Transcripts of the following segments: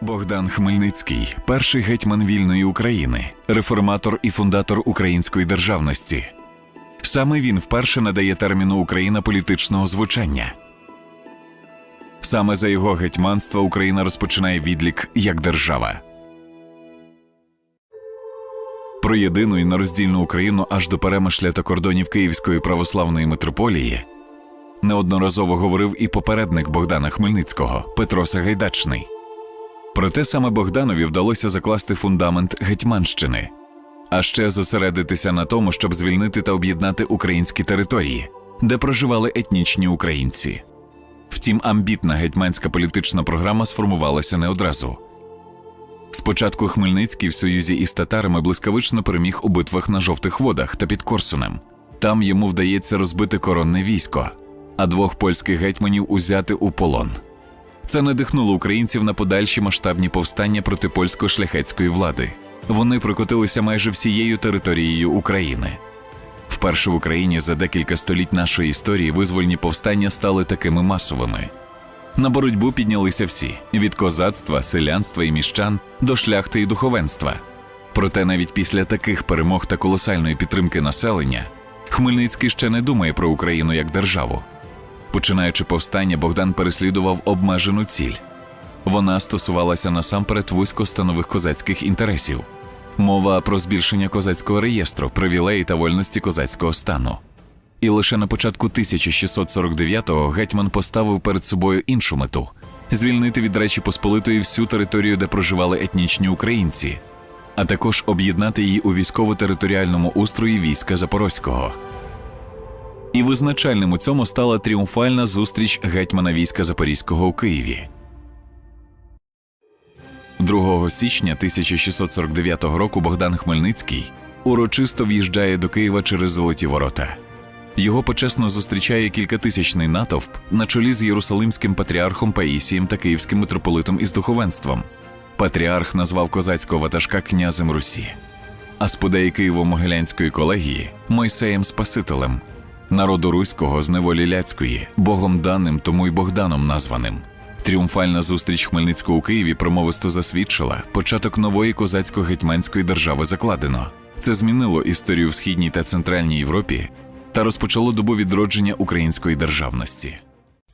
Богдан Хмельницький перший гетьман вільної України, реформатор і фундатор української державності. Саме він вперше надає терміну Україна політичного звучання. Саме за його гетьманства Україна розпочинає відлік як держава. Про єдину і нероздільну Україну аж до перемишля та кордонів Київської православної митрополії неодноразово говорив і попередник Богдана Хмельницького Петро Сагайдачний. Проте саме Богданові вдалося закласти фундамент Гетьманщини, а ще зосередитися на тому, щоб звільнити та об'єднати українські території, де проживали етнічні українці. Втім, амбітна гетьманська політична програма сформувалася не одразу. Спочатку Хмельницький в союзі із татарами блискавично переміг у битвах на жовтих водах та під Корсунем. Там йому вдається розбити коронне військо, а двох польських гетьманів узяти у полон. Це надихнуло українців на подальші масштабні повстання проти польсько-шляхетської влади. Вони прокотилися майже всією територією України. Вперше в Україні за декілька століть нашої історії визвольні повстання стали такими масовими. На боротьбу піднялися всі від козацтва, селянства і міщан до шляхти і духовенства. Проте навіть після таких перемог та колосальної підтримки населення Хмельницький ще не думає про Україну як державу. Починаючи повстання, Богдан переслідував обмежену ціль. Вона стосувалася насамперед вузькостанових козацьких інтересів. Мова про збільшення козацького реєстру, привілеї та вольності козацького стану. І лише на початку 1649-го гетьман поставив перед собою іншу мету звільнити від Речі Посполитої всю територію, де проживали етнічні українці, а також об'єднати її у військово-територіальному устрої війська Запорозького. І визначальним у цьому стала тріумфальна зустріч гетьмана війська Запорізького у Києві. 2 січня 1649 року Богдан Хмельницький урочисто в'їжджає до Києва через Золоті Ворота. Його почесно зустрічає кількатисячний натовп на чолі з Єрусалимським патріархом Паїсієм та київським митрополитом із духовенством. Патріарх назвав козацького ватажка князем Русі, а сподеї Києво-Могилянської колегії Мойсеєм Спасителем, народу руського з неволі ляцької, Богом даним, тому й Богданом названим. Тріумфальна зустріч Хмельницького у Києві промовисто засвідчила початок нової козацько-гетьманської держави закладено. Це змінило історію в східній та центральній Європі та розпочало добу відродження української державності.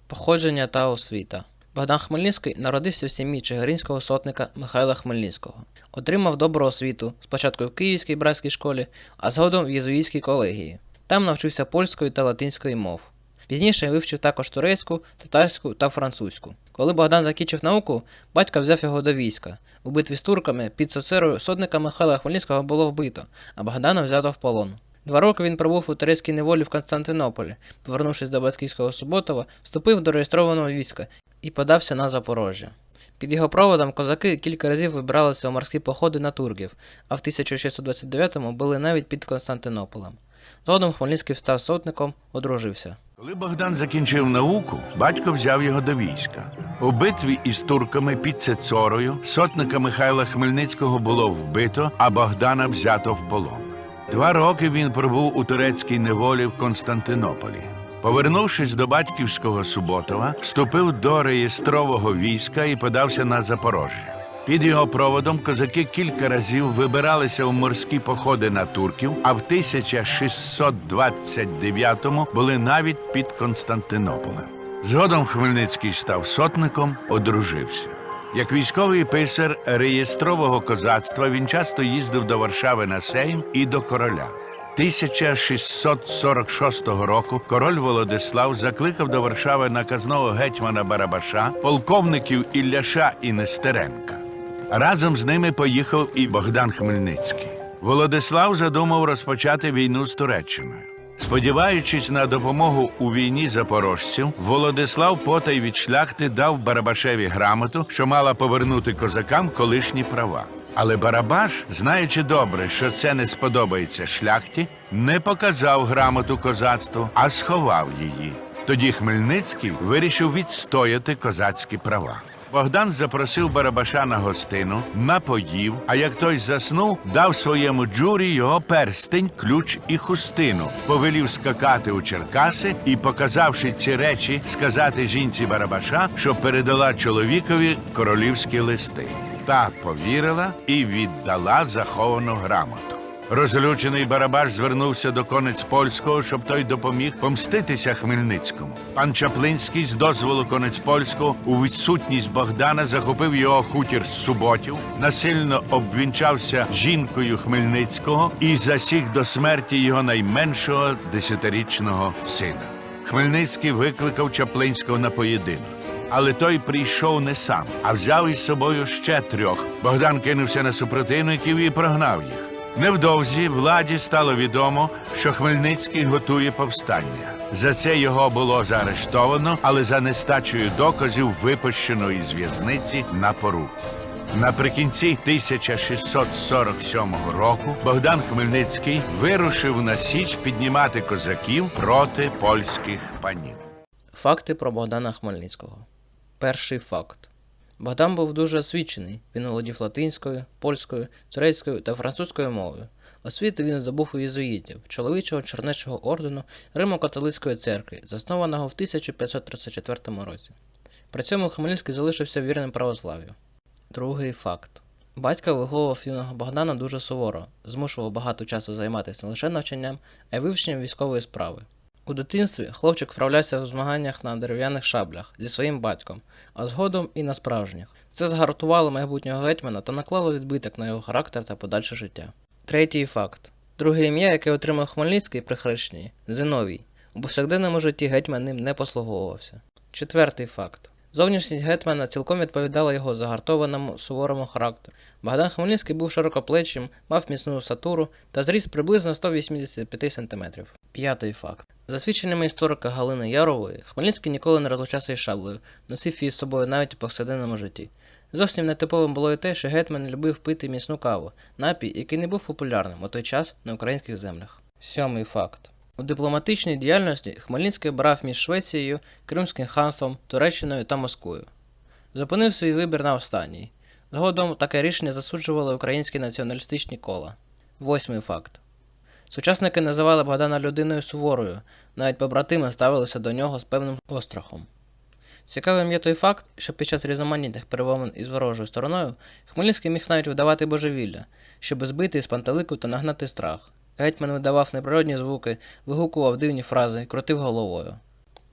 Походження та освіта. Богдан Хмельницький народився в сім'ї чигиринського сотника Михайла Хмельницького. Отримав добру освіту спочатку в Київській братській школі, а згодом в єзуїтській колегії. Там навчився польської та латинської мов. Пізніше вивчив також турецьку, татарську та французьку. Коли Богдан закінчив науку, батько взяв його до війська. У битві з турками під Соцерою сотника Михайла Хмельницького було вбито, а Богдана взято в полон. Два роки він пробув у турецькій неволі в Константинополі. Повернувшись до батьківського Суботова, вступив до реєстрованого війська і подався на Запорожжя. Під його проводом козаки кілька разів вибиралися у морські походи на турків, а в 1629-му були навіть під Константинополем. Згодом Хмельницький став сотником, одружився. Коли Богдан закінчив науку, батько взяв його до війська. У битві із турками під Цецорою сотника Михайла Хмельницького було вбито, а Богдана взято в полон. Два роки він пробув у турецькій неволі в Константинополі. Повернувшись до батьківського Суботова, вступив до реєстрового війська і подався на Запорожжя. Під його проводом козаки кілька разів вибиралися у морські походи на турків, а в 1629-му були навіть під Константинополем. Згодом Хмельницький став сотником, одружився. Як військовий писар реєстрового козацтва він часто їздив до Варшави на Сейм і до короля. 1646 року король Володислав закликав до Варшави наказного гетьмана Барабаша, полковників Ілляша і Нестеренка. Разом з ними поїхав і Богдан Хмельницький. Володислав задумав розпочати війну з Туреччиною. Сподіваючись на допомогу у війні запорожців, Володислав потай від шляхти дав Барабашеві грамоту, що мала повернути козакам колишні права. Але Барабаш, знаючи добре, що це не сподобається шляхті, не показав грамоту козацтву, а сховав її. Тоді Хмельницький вирішив відстояти козацькі права. Богдан запросив Барабаша на гостину, напоїв, а як той заснув, дав своєму джурі його перстень, ключ і хустину, повелів скакати у Черкаси і, показавши ці речі, сказати жінці Барабаша, що передала чоловікові королівські листи. Та повірила і віддала заховану грамоту. Розлючений Барабаш звернувся до конець польського, щоб той допоміг помститися Хмельницькому. Пан Чаплинський з дозволу конець польського у відсутність Богдана захопив його хутір з суботів, насильно обвінчався жінкою Хмельницького і засіг до смерті його найменшого десятирічного сина. Хмельницький викликав Чаплинського на поєдинок. Але той прийшов не сам, а взяв із собою ще трьох. Богдан кинувся на супротивників і прогнав їх. Невдовзі владі стало відомо, що Хмельницький готує повстання. За це його було заарештовано, але за нестачею доказів випущено із в'язниці на поруки. Наприкінці 1647 року Богдан Хмельницький вирушив на Січ піднімати козаків проти польських панів. Факти про Богдана Хмельницького. Перший факт. Богдан був дуже освічений. Він володів латинською, польською, турецькою та французькою мовою. Освіту він здобув у єзуїтів, чоловічого чернечого ордену Римо-католицької церкви, заснованого в 1534 році. При цьому Хмельницький залишився вірним православ'ю. Другий факт. Батько виховував юного Богдана дуже суворо, змушував багато часу займатися не лише навчанням, а й вивченням військової справи. У дитинстві хлопчик вправлявся в змаганнях на дерев'яних шаблях зі своїм батьком, а згодом і на справжніх. Це згартувало майбутнього гетьмана та наклало відбиток на його характер та подальше життя. Третій факт. Друге ім'я, яке отримав Хмельницький при хрещенні Зиновій. У повсякденному житті гетьман ним не послуговувався. Четвертий факт. Зовнішність гетьмана цілком відповідала його загартованому суворому характеру. Богдан Хмельницький був широкоплечим, мав міцну статуру та зріс приблизно 185 см. П'ятий факт. За свідченнями історика Галини Ярової, Хмельницький ніколи не розлучався із шаблею, носив її з собою навіть у повсякденному житті. Зовсім нетиповим було і те, що гетьман любив пити міцну каву, напій, який не був популярним у той час на українських землях. Сьомий факт. У дипломатичній діяльності Хмельницький брав між Швецією, Кримським ханством, Туреччиною та Москвою. Зупинив свій вибір на останній. Згодом таке рішення засуджували українські націоналістичні кола. Восьмий факт. Сучасники називали Богдана людиною суворою, навіть побратими ставилися до нього з певним острахом. Цікавим є той факт, що під час різноманітних перемовин із ворожою стороною Хмельницький міг навіть видавати божевілля, щоб збити з пантелику та нагнати страх. Гетьман видавав неприродні звуки, вигукував дивні фрази, крутив головою.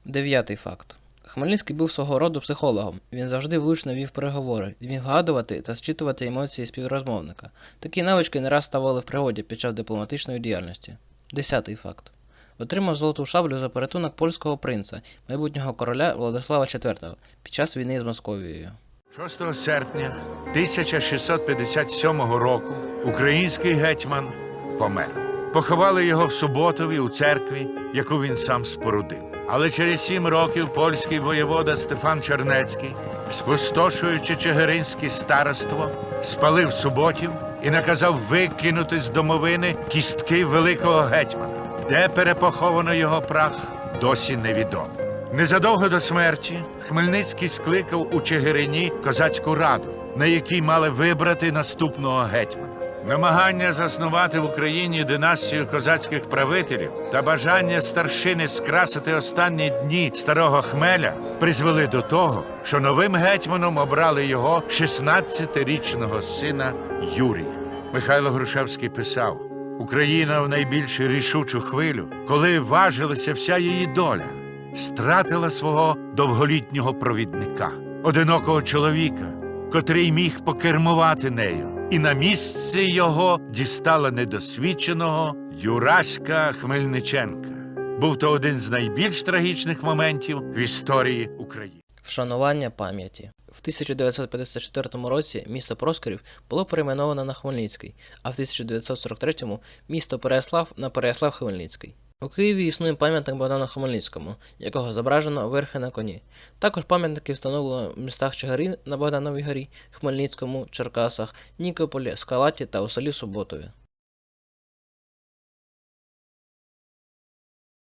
Дев'ятий факт. Хмельницький був свого роду психологом. Він завжди влучно вів переговори, зміг вгадувати та зчитувати емоції співрозмовника. Такі навички не раз ставали в пригоді під час дипломатичної діяльності. Десятий факт. Отримав золоту шаблю за порятунок польського принца, майбутнього короля Владислава IV під час війни з Московією. 6 серпня 1657 року український гетьман помер. Поховали його в Суботові у церкві, яку він сам спорудив. Але через сім років польський воєвода Стефан Чернецький, спустошуючи Чигиринське староство, спалив суботів і наказав викинути з домовини кістки великого гетьмана. Де перепоховано його прах, досі невідомо. Незадовго до смерті Хмельницький скликав у Чигирині козацьку раду, на якій мали вибрати наступного гетьмана. Намагання заснувати в Україні династію козацьких правителів та бажання старшини скрасити останні дні старого хмеля призвели до того, що новим гетьманом обрали його 16-річного сина Юрія. Михайло Грушевський писав: Україна в найбільш рішучу хвилю, коли важилася вся її доля, стратила свого довголітнього провідника, одинокого чоловіка, котрий міг покермувати нею, і на місце його дістала недосвідченого Юраська Хмельниченка. Був то один з найбільш трагічних моментів в історії України. Вшанування пам'яті. В 1954 році місто Проскурів було перейменовано на Хмельницький, а в 1943 місто Переяслав на Переяслав Хмельницький. У Києві існує пам'ятник Богдану Хмельницькому, якого зображено верхи на коні. Також пам'ятники встановлено в містах Чигирин на Богдановій горі, Хмельницькому, Черкасах, Нікополі, Скалаті та у селі Суботові.